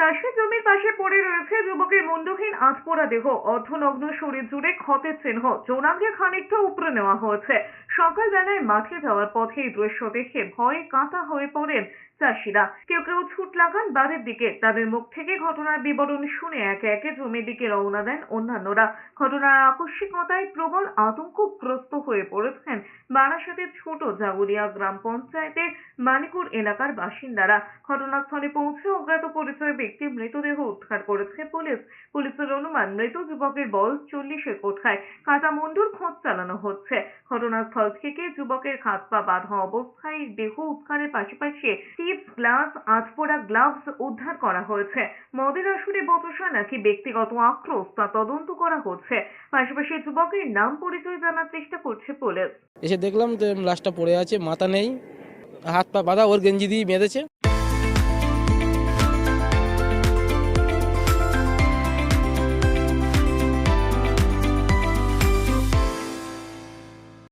চাষি জমির পাশে পড়ে রয়েছে যুবকের মুন্ডহীন আটপোড়া দেহ। অর্ধনগ্ন শরীর জুড়ে ক্ষতের চিহ্ন। যৌনাঙ্গে খানিকটা উপরে নেওয়া হয়েছে। সকালবেলায় মাঠে যাওয়ার পথে দৃশ্য দেখে ভয়ে কাঁটা হয়ে পড়েন চাষিরা। কেউ কেউ ছুট লাগান বাড়ির দিকে। তাদের মুখ থেকে ঘটনার বিবরণ শুনে একে একে জমির দিকে রওনা দেন অন্যান্যরা। ঘটনার আকস্মিকতায় প্রবল আতঙ্কগ্রস্ত হয়ে পড়েছেন বারাসাতের ছোট জাগুরিয়া গ্রাম পঞ্চায়েতের মানিকুর এলাকার বাসিন্দারা। ঘটনাস্থলে পৌঁছে অজ্ঞাত পরিচয় ব্যক্তির মৃতদেহ উদ্ধার করেছে পুলিশ। পুলিশের অনুমান, মৃত যুবকের বয়স চল্লিশের কোঠায়। কাটা মুন্ডুর খোঁজ চালানো হচ্ছে। ঘটনাস্থল থেকে যুবকের হাত পা বাঁধা অবস্থায় দেহ উদ্ধারের পাশাপাশি টিপস গ্লাস আধপোড়া গ্লাভস উদ্ধার করা হয়েছে। মদের আসরে বতসা নাকি ব্যক্তিগত আক্রোশ তা তদন্ত করা হচ্ছে। পাশাপাশি যুবকের নাম পরিচয় জানার চেষ্টা করছে পুলিশ। এসে দেখলাম যে লাশটা পড়ে আছে, মাথা নেই, হাত পা বাঁধা, ওর গেঞ্জি দিয়ে বেঁধেছে।